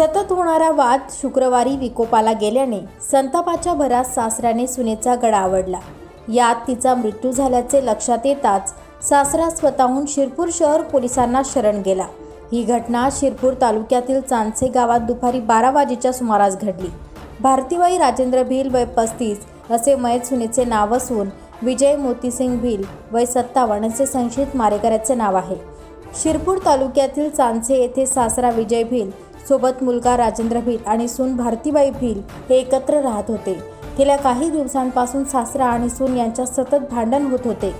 सतत होणारा वाद शुक्रवारी विकोपाला गेल्याने संतापाच्या भरात सासऱ्याने सुनेचा गडा आवडला. यात तिचा मृत्यू झाल्याचे लक्षात येताच सासरा स्वतःहून शिरपूर शहर पोलिसांना शरण गेला. ही घटना शिरपूर तालुक्यातील चांदसे गावात दुपारी बारा वाजेच्या सुमारास घडली. भारतीबाई राजेंद्र भिल वय पस्तीस असे मयत सुनेचे नाव असून विजय मोतीसिंग भिल वय सत्तावन्न असे संशयित मारेकऱ्याचे नाव आहे. शिरपूर तालुक्यातील चांदसे येथे सासरा विजय भिल सोबत मुलगा राजेंद्र भिल आणि सून भारतीबाई भिल हे एकत्र राहत होते. गेल्या काही दिवसांपासून सासरा आणि सून यांच्यात सतत भांडण होत होते.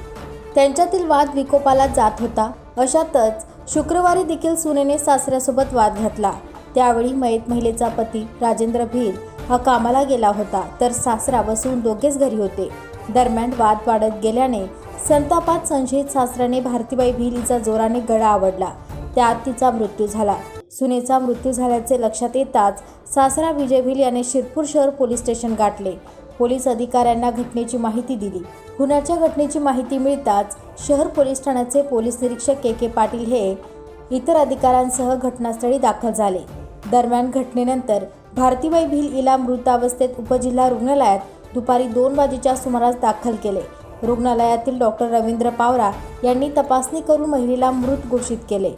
त्यांच्यातील वाद विकोपाला जात होता. अशातच शुक्रवारी देखील सुनेने सासऱ्यासोबत वाद घातला. त्यावेळी मयत महिलेचा पती राजेंद्र भिल हा कामाला गेला होता. तर सासरा व सून दोघेच घरी होते. दरम्यान वाद वाढत गेल्याने संतापात संशयित सासऱ्याने भारतीबाई भिलीचा हिचा जोराने गळा आवडला. त्यात तिचा मृत्यू झाला. सुनेचा मृत्यू झाल्याचे लक्षात येताच सासरा विजय भिल याने शिरपूर शहर पोलीस स्टेशन गाठले. पोलीस अधिकाऱ्यांना घटनेची माहिती दिली. खुनाच्या घटनेची माहिती मिळताच शहर पोलीस ठाण्याचे पोलीस निरीक्षक के के पाटील हे इतर अधिकाऱ्यांसह घटनास्थळी दाखल झाले. दरम्यान घटनेनंतर भारतीबाई भिल हिला मृतावस्थेत उपजिल्हा रुग्णालयात दुपारी दोन वाजेच्या सुमारास दाखल केले. रुग्णालयातील डॉक्टर रवींद्र पावरा यांनी तपासणी करून महिलेला मृत घोषित केले.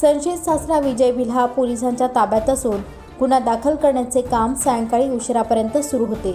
संशयित सासरा विजय भिल्हा पोलिसांच्या ताब्यात असून गुन्हा दाखल करण्याचे काम सायंकाळी उशिरापर्यंत सुरू होते.